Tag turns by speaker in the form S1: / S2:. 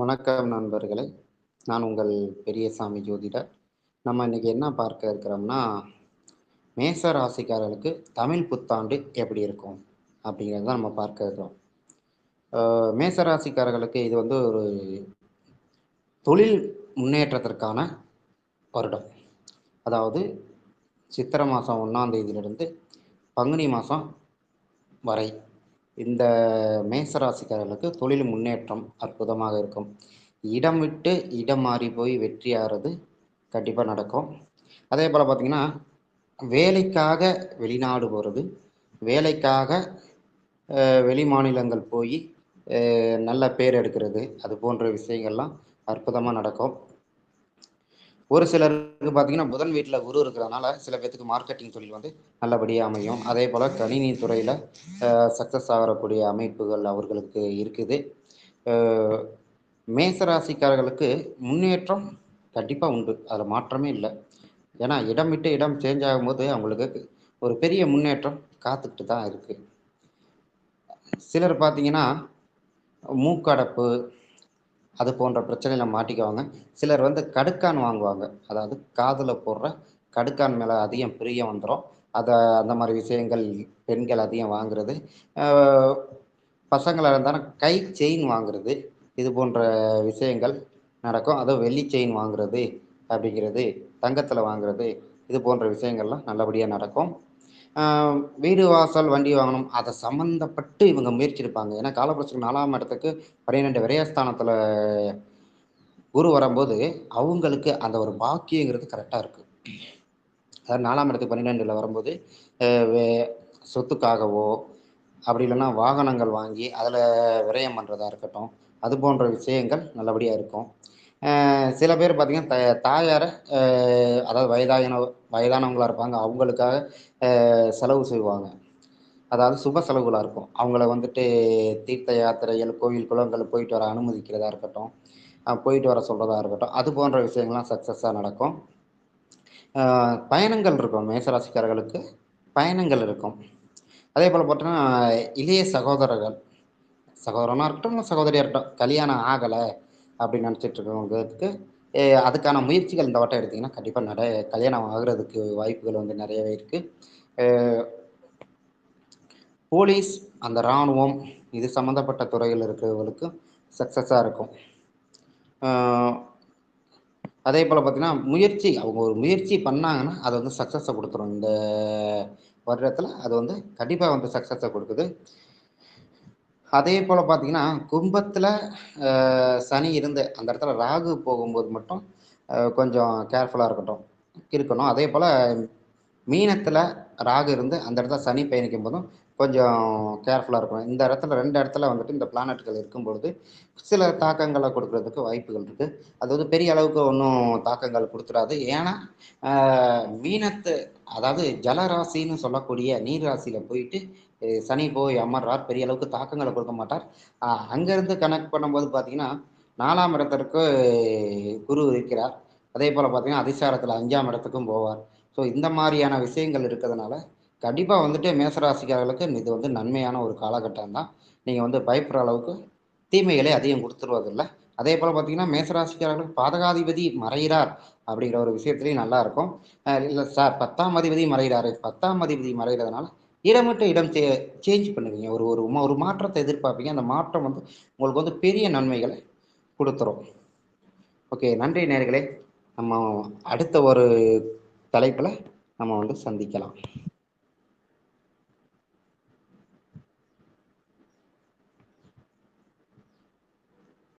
S1: வணக்கம் நண்பர்களே. நான் உங்கள் பெரியசாமி ஜோதிடர். நம்ம இன்னைக்கு என்ன பார்க்க இருக்கிறோம்னா மேச ராசிக்காரர்களுக்கு தமிழ் புத்தாண்டு எப்படி இருக்கும்? அப்படிங்கிறத நம்ம பார்க்க இருக்கிறோம். மேச ராசிக்காரர்களுக்கு இது வந்து ஒரு தொழில் முன்னேற்றத்திற்கான வருடம். அதாவது சித்திரை மாதம் ஒன்றாம் தேதியிலிருந்து பங்குனி மாதம் வரை இந்த மேசராசிக்காரர்களுக்கு தொழில் முன்னேற்றம் அற்புதமாக இருக்கும். இடம் விட்டு இடம் மாறி போய் வெற்றி ஆறுறது கண்டிப்பாக நடக்கும். அதே போல் பார்த்தீங்கன்னா வேலைக்காக வெளிநாடு போகிறது வேலைக்காக வெளி மாநிலங்கள் போய் நல்ல பேர் எடுக்கிறது அது போன்ற விஷயங்கள்லாம் அற்புதமாக நடக்கும். ஒரு சிலருக்கு பார்த்தீங்கன்னா புதன் வீட்டில் குரு இருக்கிறதுனால சில பேர்த்துக்கு மார்க்கெட்டிங் தொழில் வந்து நல்லபடியாக அமையும். அதே போல் கணினி துறையில் சக்ஸஸ் ஆகக்கூடிய அமைப்புகள் அவர்களுக்கு இருக்குது. மேசராசிக்காரர்களுக்கு முன்னேற்றம் கண்டிப்பாக உண்டு. அதில் மாற்றமே இல்லை. ஏன்னா இடம் விட்டு இடம் சேஞ்ச் ஆகும்போது அவங்களுக்கு ஒரு பெரிய முன்னேற்றம் காத்துக்கிட்டு தான் இருக்குது சிலர் பார்த்தீங்கன்னா மூக்கடப்பு அது போன்ற பிரச்சனையில மாட்டிக்குவாங்க. சிலர் வந்து கடுக்கான் வாங்குவாங்க. அதாவது காதில் போடுற கடுக்கான் மேலே அதிகம் பிரியம் வந்துடும் அதை அந்த மாதிரி விஷயங்கள் பெண்கள் அதிகம் வாங்குறது. பசங்களாக இருந்தாலும் கை செயின் வாங்குறது. இது போன்ற விஷயங்கள் நடக்கும். அதுவும் வெள்ளி செயின் வாங்குறது அப்படிங்கிறது தங்கத்தில் வாங்குறது இது போன்ற விஷயங்கள்லாம் நல்லபடியாக நடக்கும். வீடு வாசல் வண்டி வாங்கணும். அதை சம்மந்தப்பட்டு இவங்க முயற்சிருப்பாங்க ஏன்னா காலப்புரட்சிக்கு நாலாம் இடத்துக்கு பன்னிரெண்டு விரயஸ்தானத்தில் குரு வரும்போது அவங்களுக்கு அந்த ஒரு பாக்கியங்கிறது கரெக்டாக இருக்குது அதாவது நாலாம் இடத்துக்கு பன்னிரெண்டில் வரும்போது வே- சொத்துக்காகவோ அப்படி இல்லைன்னா வாகனங்கள் வாங்கி அதில் விரயம் பண்ணுறதா இருக்கட்டும் அது போன்ற விஷயங்கள் நல்லபடியாக இருக்கும். சில பேர் பார்த்தீங்கன்னா த தாயாரை அதாவது வயதான வயதானவங்களாக இருப்பாங்க. அவங்களுக்காக செலவு செய்வாங்க. அதாவது சுப செலவுகளாக இருக்கும். அவங்கள வந்துட்டு தீர்த்த யாத்திரைகள் கோவில் குளங்கள் போயிட்டு வர அனுமதிக்கிறதா இருக்கட்டும் போயிட்டு வர சொல்கிறதா இருக்கட்டும் அது போன்ற விஷயங்கள்லாம் சக்ஸஸாக நடக்கும். பயணங்கள் இருக்கும். மேசராசிக்காரர்களுக்கு பயணங்கள் இருக்கும். அதே போல் பார்த்தோன்னா இளைய சகோதரர்கள் சகோதரனாக இருக்கட்டும் சகோதரியாக இருக்கட்டும் கல்யாணம் ஆகலை. அப்படின்னு நினச்சிட்டு இருக்கவங்களுக்கு அதுக்கான முயற்சிகள் இந்த வட்டம் எடுத்திங்கன்னா கண்டிப்பாக நட கல்யாணம் ஆகுறதுக்கு வாய்ப்புகள் வந்து நிறையவே இருக்குது போலீஸ் அந்த இராணுவம் இது சம்மந்தப்பட்ட துறையில் இருக்கிறவங்களுக்கு சக்ஸஸாக இருக்கும். அதே போல் பார்த்திங்கன்னா முயற்சி அவங்க ஒரு முயற்சி பண்ணாங்கன்னா அது வந்து சக்ஸஸை கொடுத்துரும். இந்த வருடத்தில் அது வந்து கண்டிப்பாக வந்து சக்ஸஸை கொடுக்குது. அதே போல் பார்த்தீங்கன்னா கும்பத்தில் சனி இருந்து அந்த இடத்துல ராகு போகும்போது மட்டும் கொஞ்சம் கேர்ஃபுல்லாக இருக்கட்டும் இருக்கணும். அதே போல் மீனத்தில் ராகு இருந்து அந்த இடத்துல சனி பயணிக்கும் போதும் கொஞ்சம் கேர்ஃபுல்லாக இருக்கணும். இந்த இடத்துல ரெண்டு இடத்துல வந்துட்டு இந்த பிளானட்கள் இருக்கும் பொழுது சில தாக்கங்களை கொடுக்கறதுக்கு வாய்ப்புகள் இருக்குது அது வந்து பெரிய அளவுக்கு ஒன்றும் தாக்கங்கள் கொடுத்துடாது. ஏன்னா மீனத்து அதாவது ஜலராசின்னு சொல்லக்கூடிய நீர் ராசியில் போயிட்டு சனி போய் அமர்றார் பெரிய அளவுக்கு தாக்கங்களை கொடுக்க மாட்டார். அங்கேருந்து கனெக்ட் பண்ணும்போது பார்த்தீங்கன்னா நாலாம் இடத்திற்கு குரு இருக்கிறார். அதே போல் பார்த்தீங்கன்னா அதிசாரத்தில் அஞ்சாம் இடத்துக்கும் போவார். ஸோ இந்த மாதிரியான விஷயங்கள் இருக்கிறதுனால கண்டிப்பாக வந்துட்டு மேசராசிக்காரர்களுக்கு இது வந்து நன்மையான ஒரு காலகட்டம் தான். நீங்கள் வந்து பயப்படுற அளவுக்கு தீமைகளை அதிகம் கொடுத்துருவதில்லை. அதே போல் பார்த்தீங்கன்னா மேசராசிக்காரர்களுக்கு பாதகாதிபதி மறைகிறார் அப்படிங்கிற ஒரு விஷயத்துலையும் நல்லா இருக்கும். இல்லை சார் பத்தாம் அதிபதி மறைகிறாரு. பத்தாம் அதிபதி மறைகிறதுனால இடமிட்ட இடம் சே சேஞ்ச் பண்ணுவீங்க. ஒரு ஒரு ஒரு மாற்றத்தை எதிர்பார்ப்பீங்க. அந்த மாற்றம் வந்து உங்களுக்கு வந்து பெரிய நன்மைகளை கொடுத்துரும். ஓகே நன்றி நேர்களே. நம்ம அடுத்த ஒரு தலைப்பில் நம்ம வந்து சந்திக்கலாம்.